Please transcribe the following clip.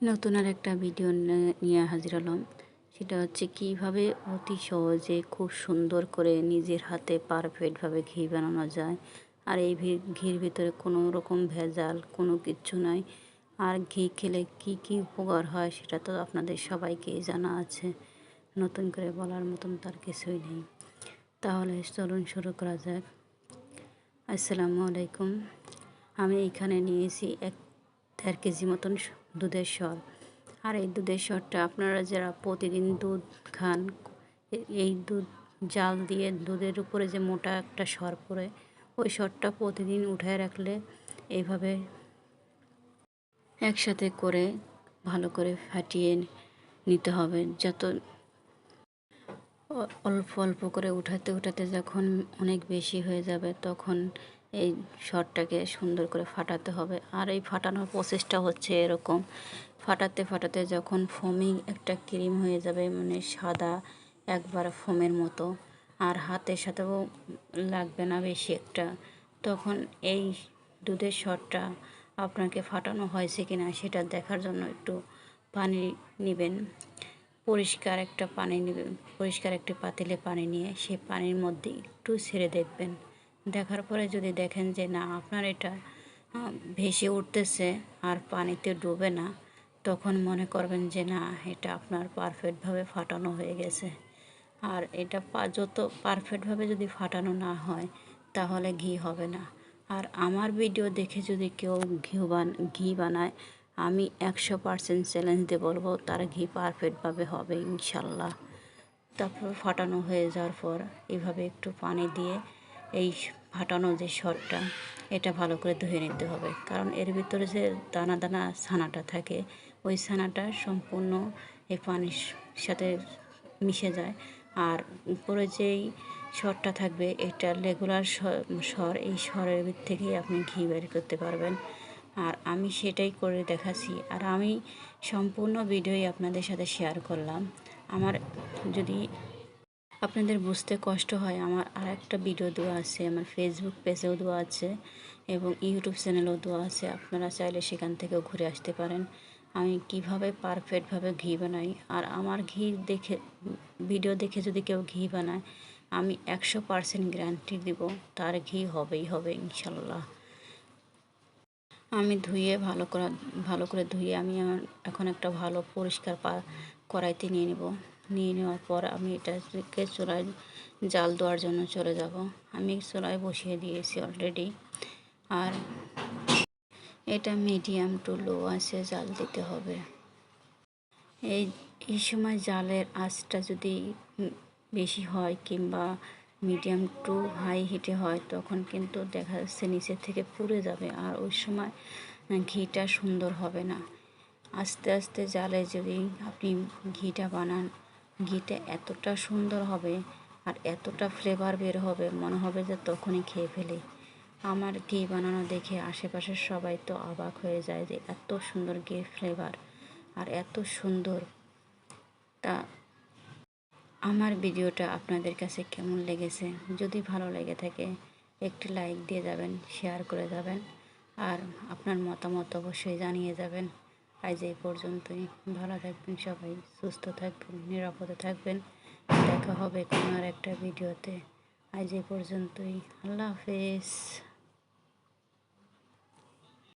নতুন আর একটা ভিডিও নিয়ে হাজির হলাম। সেটা হচ্ছে কীভাবে অতি সহজে খুব সুন্দর করে নিজের হাতে পারফেক্টভাবে ঘি বানানো যায়। আর এই ঘির ভিতরে কোনো রকম ভেজাল, কোনো কিচ্ছু নাই। আর ঘি খেলে কি কি উপকার হয় সেটা তো আপনাদের সবাইকেই জানা আছে। নতুন করে বলার মতন তার কিছুই নেই। তাহলে চলুন শুরু করা যাক। আসসালামু আলাইকুম। আমি এখানে নিয়েছি এক দেড় কেজি মতন দুধের সর। আর এই দুধের সরটা আপনারা যারা প্রতিদিন দুধ খান এই দুধ জাল দিয়ে দুধের উপরে যে মোটা একটা সর পড়ে, ওই সরটা প্রতিদিন উঠায় রাখলে এইভাবে একসাথে করে ভালো করে ফাটিয়ে নিতে হবে। যত অল্প অল্প করে উঠাতে উঠাতে যখন অনেক বেশি হয়ে যাবে, তখন এই শরটাকে সুন্দর করে ফাটাতে হবে। আর এই ফাটানোর প্রসেসটা হচ্ছে এরকম। ফাটাতে ফাটাতে যখন ফোমিং একটা ক্রিম হয়ে যাবে মানে সাদা একবার ফোমের মতো, আর হাতের সাথেও লাগবে না বেশি একটা, তখন এই দুধের শরটা আপনাকে ফাটানো হয়েছে কি না সেটা দেখার জন্য একটু পানি নেবেন। পরিষ্কার একটা পানি নেবেন, পরিষ্কার একটি পাতিলে পানি নিয়ে সে পানির মধ্যে একটু ছেড়ে দেখবেন। দেখার পরে যদি দেখেন যে না, আপনার এটা ভেসে উঠতেছে আর পানিতে ডুবে না, তখন মনে করবেন যে না, এটা আপনার পারফেক্টভাবে ফাটানো হয়ে গেছে। আর এটা যত পারফেক্টভাবে যদি ফাটানো না হয়, তাহলে ঘি হবে না। আর আমার ভিডিও দেখে যদি কেউ ঘি বান, ঘি বানায়, আমি একশো পার্সেন্ট চ্যালেঞ্জ দিয়ে বলব, তার ঘি পারফেক্টভাবে হবে ইনশাল্লাহ। তারপর ফাটানো হয়ে যাওয়ার পর, এভাবে একটু পানি দিয়ে এই ফাটানো যে শরটা, এটা ভালো করে ধুয়ে নিতে হবে। কারণ এর ভিতরে যে দানা দানা ছানাটা থাকে, ওই ছানাটা সম্পূর্ণ এই পানির সাথে মিশে যায়। আর উপরে যেই স্বরটা থাকবে, এটা রেগুলার স্বর এই স্বরের থেকেই আপনি ঘি বের করতে পারবেন। আর আমি সেটাই করে দেখাচ্ছি। আর আমি সম্পূর্ণ ভিডিওই আপনাদের সাথে শেয়ার করলাম। আমার যদি আপনাদের বুঝতে কষ্ট হয়। আমার আর একটা ভিডিও দেওয়া আছে, আমার ফেসবুক পেজেও দেওয়া আছে এবং ইউটিউব চ্যানেলেও দেওয়া আছে। আপনারা চাইলে সেখান থেকেও ঘুরে আসতে পারেন। আমি কীভাবে পারফেক্টভাবে ঘি বানাই? আর আমার ঘি দেখে ভিডিও দেখে যদি কেউ ঘি বানায়, আমি একশো পার্সেন্ট গ্যারান্টি দিব, তার ঘি হবেই হবে ইনশাল্লাহ আমি ধুয়ে ভালো করে ভালো করে ধুয়ে আমি আমার এখন একটা ভালো পরিষ্কার পা কড়াইতে নিয়ে নেব। নিয়ে নেওয়ার পর আমি এটাকে চুলায় জাল দেওয়ার জন্য চলে যাব। আমি চুলায় বসিয়ে দিয়েছি অলরেডি আর এটা মিডিয়াম টু লো আছে জাল দিতে হবে। এই এই সময় জালের আঁচটা যদি বেশি হয় কিংবা মিডিয়াম টু হাই হিটে হয়, তখন কিন্তু দেখা যাচ্ছে নিচের থেকে পুড়ে যাবে। আর ওই সময় ঘিটা সুন্দর হবে না। আস্তে আস্তে জালে যদি আপনি ঘিটা বানান ঘিটা এতটা সুন্দর হবে আর এতটা ফ্লেভার বের হবে, মনে হবে যে তখনই খেয়ে ফেলি। আমার ঘি বানানো দেখে আশেপাশের সবাই তো অবাক হয়ে যায় যে এত সুন্দর ঘি ফ্লেভার আর এত সুন্দর। তা আমার ভিডিওটা আপনাদের কাছে কেমন লেগেছে? যদি ভালো লেগে থাকে, একটি লাইক দিয়ে যাবেন শেয়ার করে যাবেন আর আপনার মতামত অবশ্যই জানিয়ে যাবেন। আজ এই পর্যন্তই। ভালো থাকবেন সবাই, সুস্থ থাকবেন, নিরাপদে থাকবেন। দেখা হবে কোনো আর একটা ভিডিওতে। আজ এই পর্যন্তই। আল্লাহ হাফেজ।